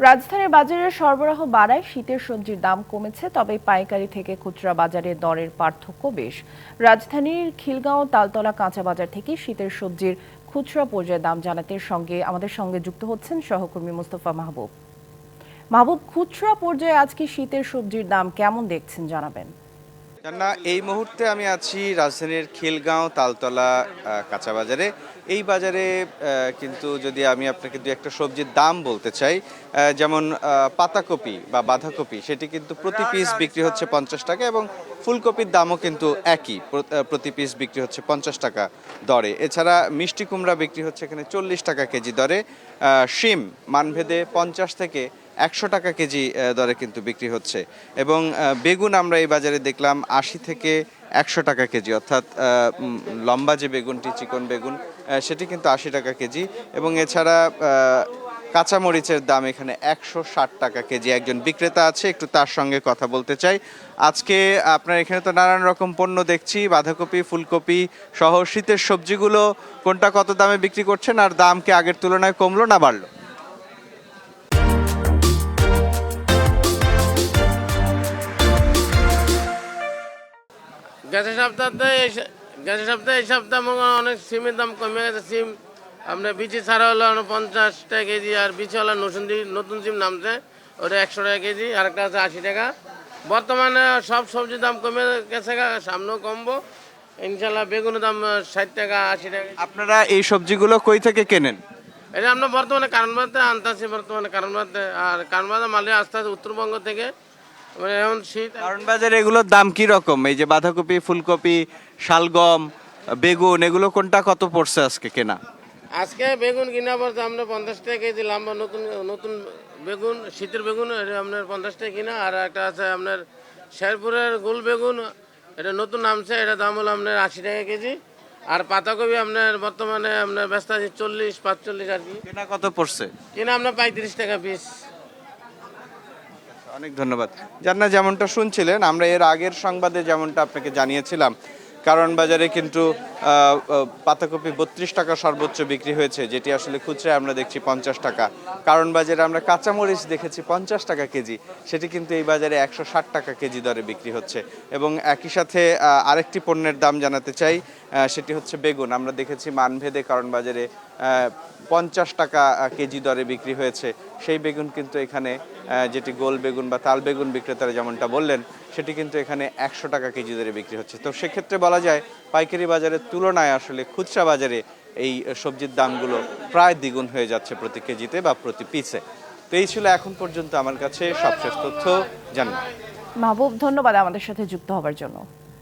রাজধানীর বাজারে সরবরাহ বাড়ায় শীতের সবজির দাম কমেছে, তবে পাইকারি থেকে খুচরা বাজারে দরের পার্থক্য বেশ। রাজধানীর খিলগাঁও, তালতলা, কাঁচা বাজার থেকে শীতের সবজির খুচরা পর্যায়ে দাম জানাতে সঙ্গে আমাদের সঙ্গে যুক্ত হচ্ছেন সহকর্মী মুস্তফা মাহবুব। মাহবুব, খুচরা পর্যায়ে আজকে শীতের সবজির দাম কেমন দেখছেন, জানাবেন। না এই মুহূর্তে আমি আছি রাজধানীর খিলগাঁও তালতলা কাঁচা বাজারে। এই বাজারে কিন্তু যদি আমি আপনাকে দু একটা সবজির দাম বলতে চাই যেমন পাতাকপি বা বাঁধাকপি, সেটি কিন্তু প্রতি পিস বিক্রি হচ্ছে পঞ্চাশ টাকা এবং ফুলকপির দামও কিন্তু একই প্রতি পিস বিক্রি হচ্ছে পঞ্চাশ টাকা দরে। এছাড়া মিষ্টি কুমড়া বিক্রি হচ্ছে এখানে চল্লিশ টাকা কেজি দরে। শিম, মানভেদে পঞ্চাশ থেকে একশো টাকা কেজি দরে কিন্তু বিক্রি হচ্ছে। এবং বেগুন আমরা এই বাজারে দেখলাম আশি থেকে একশো টাকা কেজি, অর্থাৎ লম্বা যে বেগুনটি, চিকন বেগুন সেটি কিন্তু আশি টাকা কেজি। এবং এছাড়া কাঁচামরিচের দাম এখানে একশো ষাট টাকা কেজি। একজন বিক্রেতা আছে, একটু তার সঙ্গে কথা বলতে চাই। আজকে আপনার এখানে তো নানান রকম পণ্য দেখছি, বাঁধাকপি, ফুলকপি সহ শীতের সবজিগুলো কোনটা কত দামে বিক্রি করছেন, আর দাম কি আগের তুলনায় কমলো না বাড়লো? গেছে সপ্তাহে গেছে সপ্তাহে এই সপ্তাহ অনেক সিমের দাম কমে গেছে সিম আপনার বিচি ছাড়া হলো পঞ্চাশ টাকা কেজি আর বিচি হলো নতুন নতুন সিম নামছে ওটা একশো টাকা কেজি আর একটা আছে আশি টাকা। বর্তমানে সব সবজির দাম কমে গেছে সামনেও কমবো। ইনশাল্লাহ বেগুনের দাম ষাট টাকা আশি টাকা আপনারা এই সবজিগুলো কই থেকে কেনেন? এটা আমরা বর্তমানে কারণবাদে আনতেছি বর্তমানে কারণবাদে আর কারণবাদে মালে আস্তে আস্তে উত্তরবঙ্গ থেকে মানে এখন শীত কারণ বাজারে এগুলোর দাম কি রকম? এই যে বাঁধাকপি ফুলকপি শালগম বেগুন এগুলো কোনটা কত পড়ছে আজকে কেনা? আজকে বেগুন কিনা পড়ছে আমরা পঞ্চাশ টাকা কেজি লম্বা নতুন নতুন বেগুন শীতের বেগুন এটা আপনার পঞ্চাশ টাকা কিনা আর একটা আছে আপনার শেরপুরের গোল বেগুন এটা নতুন নামছে এটা দাম হলো আপনার আশি টাকা কেজি আর পাতাকপি আপনার বর্তমানে আপনার ব্যস্ত আছে চল্লিশ পাঁচচল্লিশ আর কি। কেনা কত পড়ছে? কিনা আপনার পঁয়ত্রিশ টাকা পিস। অনেক ধন্যবাদ। জান্না যেমনটা শুনছিলেন, আমরা এর আগের সংবাদে যেমনটা আপনাকে জানিয়েছিলাম, কারণ বাজারে কিন্তু পাতাকপি বত্রিশ টাকা সর্বোচ্চ বিক্রি হয়েছে, যেটি আসলে খুচরায় আমরা দেখছি পঞ্চাশ টাকা। কারণ বাজারে আমরা কাঁচামরিচ দেখেছি পঞ্চাশ টাকা কেজি, সেটি কিন্তু এই বাজারে একশো ষাট টাকা কেজি দরে বিক্রি হচ্ছে। এবং একই সাথে আরেকটি পণ্যের দাম জানাতে চাই সেটি হচ্ছে বেগুন। আমরা দেখেছি মানভেদে কারণ বাজারে পঞ্চাশ টাকা কেজি দরে বিক্রি হয়েছে। সেই বেগুন কিন্তু এখানে যেটি গোল বেগুন বা তাল বেগুন বিক্রেতারা যেমনটা বললেন, সেটি কিন্তু এখানে একশো টাকা কেজি দরে বিক্রি হচ্ছে। তো সেক্ষেত্রে বলা যায়, পাইকারি বাজারের তুলনায় আসলে খুচরা বাজারে এই সবজির দামগুলো প্রায় দ্বিগুণ হয়ে যাচ্ছে প্রতি কেজিতে বা প্রতি পিসে। তো এই ছিল এখন পর্যন্ত আমার কাছে সবশেষ তথ্য জানি মাহবুব, ধন্যবাদ আমাদের সাথে যুক্ত হবার জন্য।